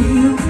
frio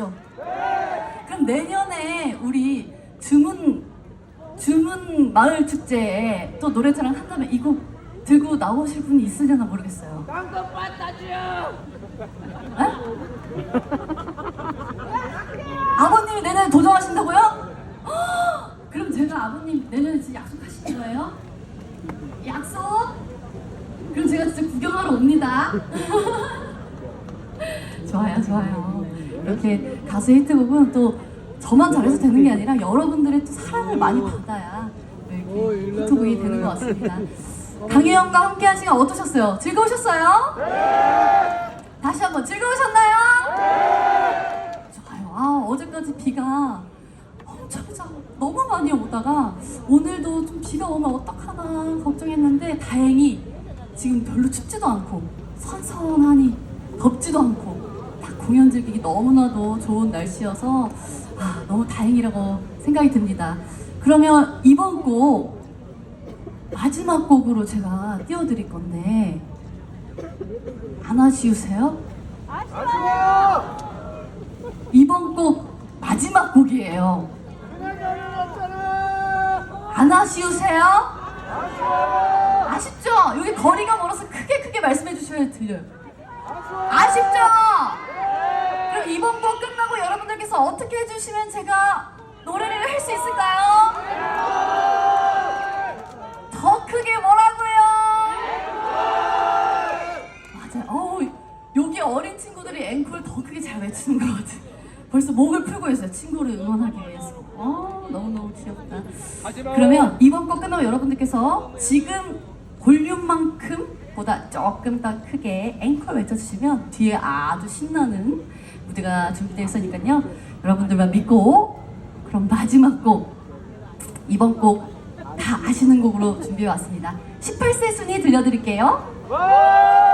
되겠죠? 그럼 내년에 우리 주문 주문 마을 축제에 또 노래자랑 한다면 이 곡 들고 나오실 분이 있으려나 모르겠어요. 빠따지요. 에? 아버님이 내년에 도전하신다고요? 헉! 그럼 제가 아버님 내년에 진짜 약속하신 거예요? 약속? 그럼 제가 진짜 구경하러 옵니다. 좋아요, 좋아요. 이렇게 가수 히트곡은 또 저만 잘해서 되는 게 아니라 여러분들의 또 사랑을 많이 받아야 이렇게 히트곡이 되는 것 같습니다. 강혜영과 함께 한 시간 어떠셨어요? 즐거우셨어요? 다시 한번 즐거우셨나요? 좋아요. 아, 어제까지 비가 엄청 자 너무 많이 오다가 오늘도 좀 비가 오면 어떡하나 걱정했는데 다행히 지금 별로 춥지도 않고 선선하니 덥지도 않고 딱 공연 즐기기 너무나도 좋은 날씨여서 아, 너무 다행이라고 생각이 듭니다. 그러면 이번 곡 마지막 곡으로 제가 띄워드릴 건데 안 아쉬우세요? 아쉬워요. 이번 곡 마지막 곡이에요. 안 아쉬우세요? 아쉽죠? 여기 거리가 멀어서 크게 크게 말씀해 주셔야 들려요. 아쉽죠? 그럼 이번 곡 끝나고 여러분들께서 어떻게 해주시면 제가 노래를 할 수 있을까요? 더 크게 뭐라고요? 맞아요. 어우, 여기 어린 친구들이 앵콜 더 크게 잘 외치는 것 같아. 벌써 목을 풀고 있어요. 친구를 응원하기 위해서. 어, 너무너무 귀엽다. 그러면 이번 곡 끝나고 여러분들께서 지금 볼륨만큼 보다 조금 더 크게 앵콜 외쳐주시면 뒤에 아주 신나는 무대가 준비되어 있으니까요. 여러분들만 믿고 그럼 마지막 곡 이번 곡 다 아시는 곡으로 준비해 왔습니다. 18세 순위 들려드릴게요. 와.